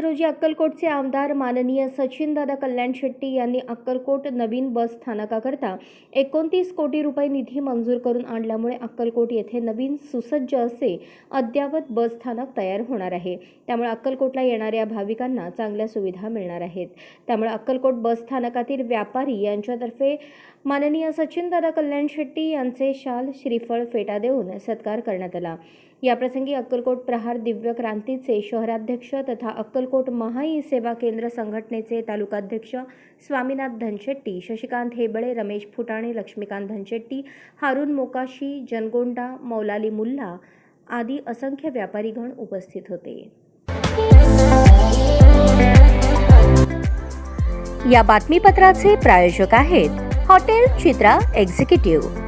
रोजी अक्कलकोटचे आमदार माननीय सचिनदादा कल्याण शेट्टी यांनी अक्कलकोट नवीन बस स्थानकाकरता एकोणतीस कोटी रुपये निधी मंजूर करून आणल्यामुळे अक्कलकोट येथे नवीन सुसज्ज असे अद्ययावत बस स्थानक तयार होणार आहे. त्यामुळे अक्कलकोटला येणाऱ्या भाविकांना चांगल्या सुविधा मिळणार आहेत. त्यामुळे अक्कलकोट बस स्थानकातील व्यापारी यांच्यातर्फे माननीय सचिनदादा कल्याण शेट्टी यांचे शाल श्रीफळ फेटा देऊन सत्कार करण्यात आला. याप्रसंगी अक्कलकोट प्रहार दिव्य क्रांतीचे शहराध्यक्ष तथा अक्कलकोट महाई सेवा केंद्र संघटनेचे तालुकाध्यक्ष स्वामीनाथ धनशेट्टी शशिकांत हेबळे रमेश फुटाणे लक्ष्मीकांत धनशेट्टी हारून मोकाशी जनगोंडा मौलाली मुल्ला आदी असंख्य व्यापारीगण उपस्थित होते. या बातमीपत्राचे प्रायोजक आहेत हॉटेल चित्रा एक्झिक्युटिव्ह.